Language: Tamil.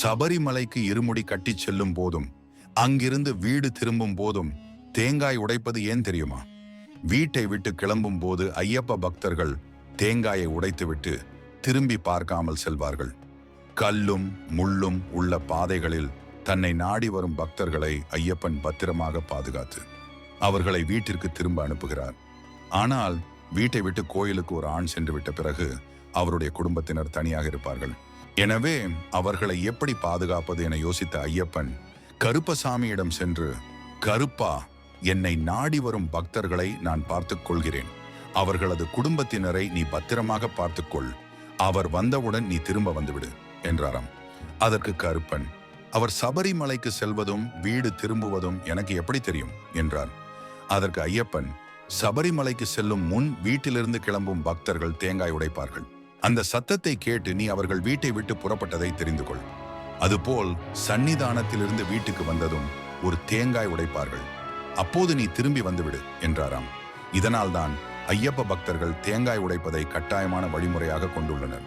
சபரிமலைக்கு இருமுடி கட்டிச் செல்லும் போதும் அங்கிருந்து வீடு திரும்பும் போதும் தேங்காய் உடைப்பது ஏன் தெரியுமா? வீட்டை விட்டு கிளம்பும் போது ஐயப்ப பக்தர்கள் தேங்காயை உடைத்துவிட்டு திரும்பி பார்க்காமல் செல்வார்கள். கல்லும் முள்ளும் உள்ள பாதைகளில் தன்னை நாடி வரும் பக்தர்களை ஐயப்பன் பத்திரமாக பாதுகாத்து அவர்களை வீட்டிற்கு திரும்ப அனுப்புகிறார். ஆனால் வீட்டை விட்டு கோயிலுக்கு ஒரு ஆண் சென்று விட்ட பிறகு அவருடைய குடும்பத்தினர் தனியாக இருப்பார்கள். எனவே அவர்களை எப்படி பாதுகாப்பது என யோசித்த ஐயப்பன் கருப்பசாமியிடம் சென்று கருப்பா என்னை நாடி வரும் பக்தர்களை நான் பார்த்துக் கொள்கிறேன். அவர்களது குடும்பத்தினரை நீ பத்திரமாக பார்த்துக்கொள். அவர் வந்தவுடன் நீ திரும்ப வந்துவிடு என்றாராம். அதற்கு கருப்பன் அவர் சபரிமலைக்கு செல்வதும் வீடு திரும்புவதும் எனக்கு எப்படி தெரியும்? என்றார் அதற்கு ஐயப்பன் சபரிமலைக்கு செல்லும் முன் வீட்டிலிருந்து கிளம்பும் பக்தர்கள் தேங்காய் உடைப்பார்கள். அந்த சத்தத்தை கேட்டு நீ அவர்கள் வீட்டை விட்டு புறப்பட்டதை தெரிந்து கொள் அதுபோல் சன்னிதானத்திலிருந்து வீட்டுக்கு வந்ததும் ஒரு தேங்காய் உடைப்பார்கள். அப்போது நீ திரும்பி வந்துவிடு என்றாராம். இதனால்தான் ஐயப்ப பக்தர்கள் தேங்காய் உடைப்பதை கட்டாயமான வழிமுறையாக கொண்டுள்ளனர்.